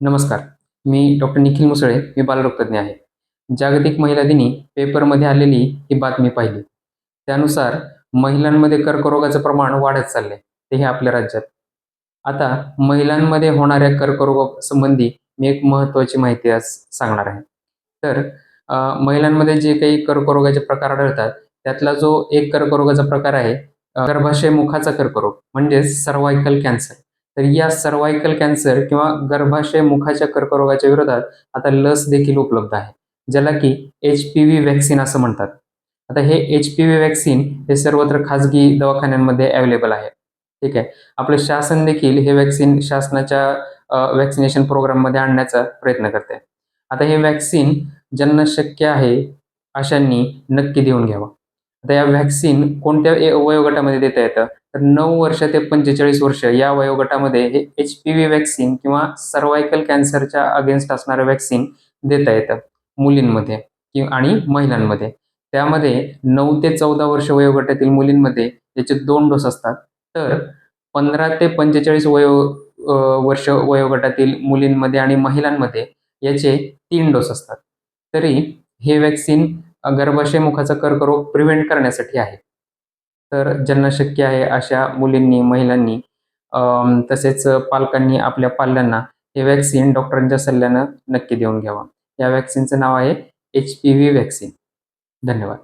नमस्कार. मी डॉक्टर निखिल मुसळे मी बालरोगतज्ञ आहे. जागतिक महिला दिनी पेपरमध्ये आलेली ही बातमी पाहिली. त्यानुसार महिलांमध्ये कर्करोगाचं प्रमाण वाढत चाललंय ते हे आपल्या राज्यात. आता महिलांमध्ये होणाऱ्या कर्करोगासंबंधी मी एक महत्त्वाची माहिती आज सांगणार आहे. तर महिलांमध्ये जे काही कर्करोगाचे प्रकार आढळतात त्यातला जो एक कर्करोगाचा प्रकार आहे गर्भाशय मुखाचा कर्करोग म्हणजेच सर्वायकल कॅन्सर तर या सर्वायकल कॅन्सर किंवा गर्भाशय मुखाच्या कर्करोगाच्या विरोधात आता लस देखील उपलब्ध आहे ज्याला की एच पी व्ही वॅक्सिन असं म्हणतात. आता हे एच पी व्ही वॅक्सिन हे सर्वत्र खाजगी दवाखान्यांमध्ये अवेलेबल आहे. ठीक आहे? आपलं शासन देखील हे वॅक्सिन शासनाच्या वॅक्सिनेशन प्रोग्राममध्ये आणण्याचा प्रयत्न करते आता हे वॅक्सिन ज्यांना शक्य आहे अशांनी नक्की देऊन घ्यावं. आता या व्हॅक्सिन कोणत्या वयोगटामध्ये देता येतं? तर नऊ वर्ष ते पंचेचाळीस वर्ष या वयोगटामध्ये हे एच पी व्ही वॅक्सिन किंवा सर्वायकल कॅन्सरच्या अगेन्स्ट असणारं वॅक्सिन देता येतं मुलींमध्ये किंवा आणि महिलांमध्ये. त्यामध्ये नऊ ते चौदा वर्ष वयोगटातील मुलींमध्ये याचे दोन डोस असतात. तर पंधरा ते पंचेचाळीस वयो वर्ष वयोगटातील मुलींमध्ये आणि महिलांमध्ये याचे तीन डोस असतात. तरी हे वॅक्सिन गर्भाशय मुखाचा कर्करोग प्रिव्हेंट करण्यासाठी आहे. तर ज्यांना शक्य आहे अशा मुलींनी महिलांनी तसेच पालकांनी आपल्या पाल्यांना हे वॅक्सिन डॉक्टरांच्या सल्ल्यानं नक्की देऊन घ्यावा. या वॅक्सिनचं नाव आहे एच पी व्ही वॅक्सिन धन्यवाद.